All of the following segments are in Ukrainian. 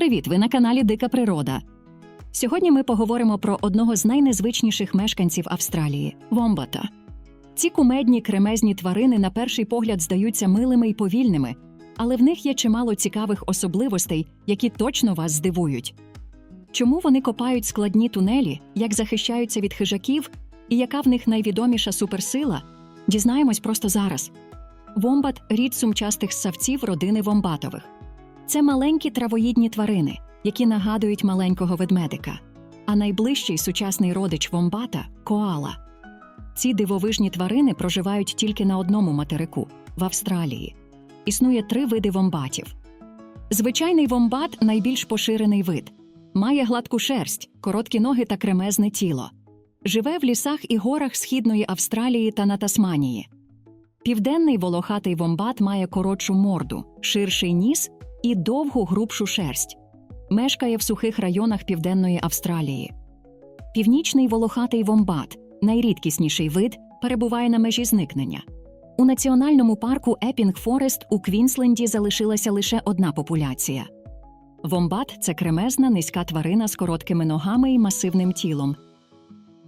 Привіт! Ви на каналі Дика Природа. Сьогодні ми поговоримо про одного з найнезвичніших мешканців Австралії вомбата. Ці кумедні кремезні тварини на перший погляд здаються милими і повільними, але в них є чимало цікавих особливостей, які точно вас здивують. Чому вони копають складні тунелі, як захищаються від хижаків, і яка в них найвідоміша суперсила? Дізнаємось просто зараз. Вомбат рід сумчастих ссавців родини вомбатових. Це маленькі травоїдні тварини, які нагадують маленького ведмедика. А найближчий сучасний родич вомбата коала. Ці дивовижні тварини проживають тільки на одному материку в Австралії. Існує три види вомбатів. Звичайний вомбат найбільш поширений вид. Має гладку шерсть, короткі ноги та кремезне тіло. Живе в лісах і горах Східної Австралії та на Тасманії. Південний волохатий вомбат має коротшу морду, ширший ніс і довгу грубшу шерсть. Мешкає в сухих районах Південної Австралії. Північний волохатий вомбат, найрідкісніший вид, перебуває на межі зникнення. У національному парку Епінг Форест у Квінсленді залишилася лише одна популяція. Вомбат це кремезна низька тварина з короткими ногами і масивним тілом.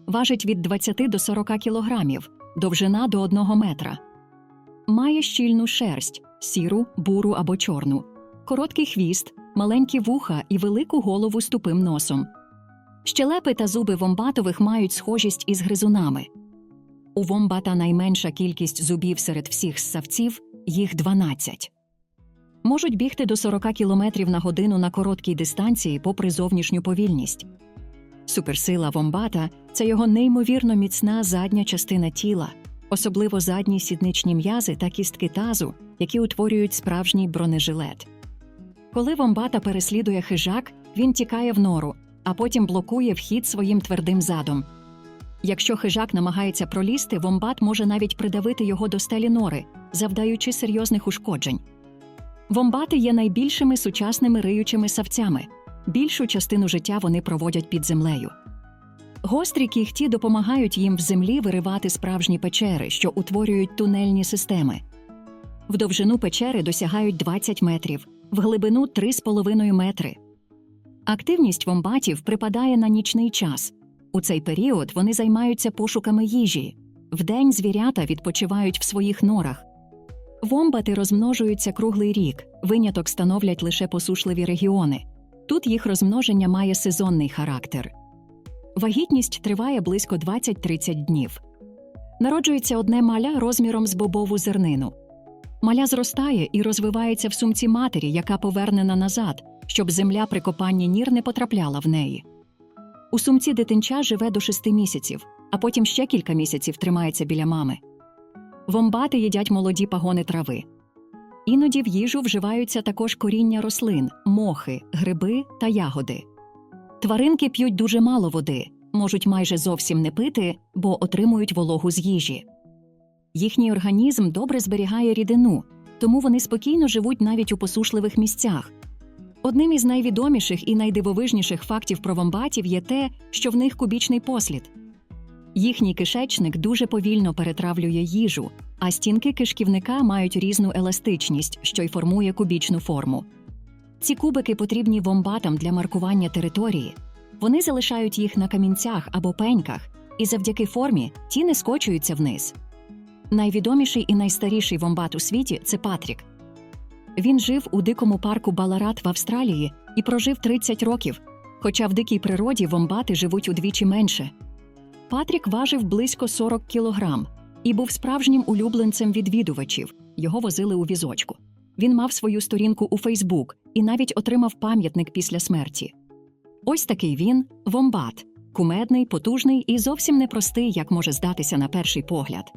Важить від 20 до 40 кілограмів, довжина до 1 метра. Має щільну шерсть сіру, буру або чорну, короткий хвіст, маленькі вуха і велику голову з тупим носом. Щелепи та зуби вомбатових мають схожість із гризунами. У вомбата найменша кількість зубів серед всіх ссавців їх 12. Можуть бігти до 40 км на годину на короткій дистанції попри зовнішню повільність. Суперсила вомбата це його неймовірно міцна задня частина тіла, особливо задні сідничні м'язи та кістки тазу, які утворюють справжній бронежилет. Коли вомбата переслідує хижак, він тікає в нору, а потім блокує вхід своїм твердим задом. Якщо хижак намагається пролізти, вомбат може навіть придавити його до стелі нори, завдаючи серйозних ушкоджень. Вомбати є найбільшими сучасними риючими савцями. Більшу частину життя вони проводять під землею. Гострі кігті допомагають їм в землі виривати справжні печери, що утворюють тунельні системи. В довжину печери досягають 20 метрів, в глибину 3,5 метри. Активність вомбатів припадає на нічний час. У цей період вони займаються пошуками їжі. Вдень звірята відпочивають в своїх норах. Вомбати розмножуються круглий рік, виняток становлять лише посушливі регіони. Тут їх розмноження має сезонний характер. Вагітність триває близько 20-30 днів. Народжується одне маля розміром з бобову зернину. Маля зростає і розвивається в сумці матері, яка повернена назад, щоб земля при копанні нір не потрапляла в неї. У сумці дитинча живе до 6 місяців, а потім ще кілька місяців тримається біля мами. Вомбати їдять молоді пагони трави. Іноді в їжу вживаються також коріння рослин, мохи, гриби та ягоди. Тваринки п'ють дуже мало води, можуть майже зовсім не пити, бо отримують вологу з їжі. Їхній організм добре зберігає рідину, тому вони спокійно живуть навіть у посушливих місцях. Одним із найвідоміших і найдивовижніших фактів про вомбатів є те, що в них кубічний послід. Їхній кишечник дуже повільно перетравлює їжу, а стінки кишківника мають різну еластичність, що й формує кубічну форму. Ці кубики потрібні вомбатам для маркування території. Вони залишають їх на камінцях або пеньках, і завдяки формі ті не скочуються вниз. Найвідоміший і найстаріший вомбат у світі це Патрік. Він жив у дикому парку Баларат в Австралії і прожив 30 років, хоча в дикій природі вомбати живуть удвічі менше. Патрік важив близько 40 кілограм і був справжнім улюбленцем відвідувачів. Його возили у візочку. Він мав свою сторінку у Фейсбук і навіть отримав пам'ятник після смерті. Ось такий він вомбат, кумедний, потужний і зовсім непростий, як може здатися на перший погляд.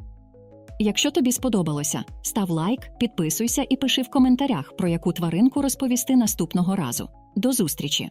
Якщо тобі сподобалося, став лайк, підписуйся і пиши в коментарях, про яку тваринку розповісти наступного разу. До зустрічі!